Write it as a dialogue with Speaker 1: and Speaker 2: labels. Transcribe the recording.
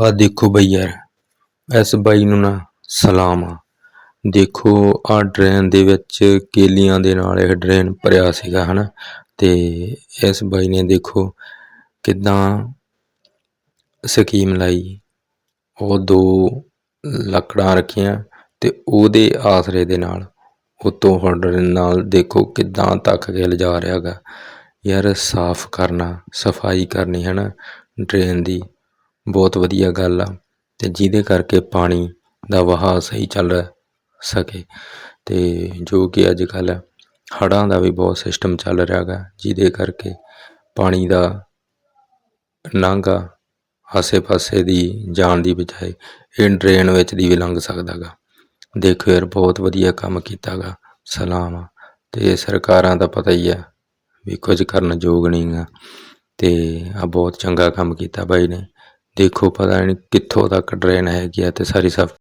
Speaker 1: ਆ ਦੇਖੋ ਬਈ ਯਾਰ, ਇਸ ਬਾਈ ਨੂੰ ਨਾ ਸਲਾਮ ਆ। ਦੇਖੋ ਆ ਡਰੇਨ ਦੇ ਵਿੱਚ ਕੇਲੀਆਂ ਦੇ ਨਾਲ ਇਹ ਡਰੇਨ ਭਰਿਆ ਸੀਗਾ, ਹਨਾ? ਤੇ ਇਸ ਬਾਈ ਨੇ ਦੇਖੋ ਕਿਦਾਂ ਸਕੀਮ ਲਾਈ। ਉਹ ਦੋ ਲੱਕੜਾਂ ਰੱਖੀਆਂ ਤੇ ਉਹਦੇ ਆਸਰੇ ਦੇ ਨਾਲ, ਉਤੋਂ ਹੰਡਰ ਨਾਲ ਦੇਖੋ ਕਿਦਾਂ ਤੱਕ ਕੇ ਲਿਜਾ ਰਿਹਾਗਾ। ਯਾਰ ਸਾਫ਼ ਕਰਨਾ, ਸਫ਼ਾਈ ਕਰਨੀ ਹੈ ਨਾ ਡਰੇਨ ਦੀ। ਬਹੁਤ ਵਧੀਆ ਗੱਲ ਆ ਅਤੇ ਜਿਹਦੇ ਕਰਕੇ ਪਾਣੀ ਦਾ ਵਹਾਅ ਸਹੀ ਚੱਲ ਸਕੇ ਅਤੇ ਜੋ ਕਿ ਅੱਜ ਕੱਲ੍ਹ ਹੜ੍ਹਾਂ ਦਾ ਵੀ ਬਹੁਤ ਸਿਸਟਮ ਚੱਲ ਰਿਹਾ ਗਾ, ਜਿਹਦੇ ਕਰਕੇ ਪਾਣੀ ਦਾ ਲੰਘਾ ਆਸੇ-ਪਾਸੇ ਦੀ ਜਾਣ ਦੀ ਬਜਾਏ ਇਹ ਡਰੇਨ ਵਿੱਚ ਦੀ ਵੀ ਲੰਘ ਸਕਦਾ ਗਾ। ਦੇਖੋ ਯਾਰ, ਬਹੁਤ ਵਧੀਆ ਕੰਮ ਕੀਤਾ ਗਾ, ਸਲਾਮ ਆ। ਅਤੇ ਸਰਕਾਰਾਂ ਦਾ ਪਤਾ ਹੀ ਆ ਵੀ ਕੁਝ ਕਰਨ ਯੋਗ ਨਹੀਂ ਆ ਅਤੇ ਆ ਬਹੁਤ ਚੰਗਾ ਕੰਮ ਕੀਤਾ ਬਾਈ ਨੇ। ਦੇਖੋ ਪਤਾ ਨਹੀਂ ਕਿੱਥੋਂ ਤੱਕ ਡਰੇਨ ਹੈਗੀ ਆ ਤੇ ਸਾਰੀ ਸਫ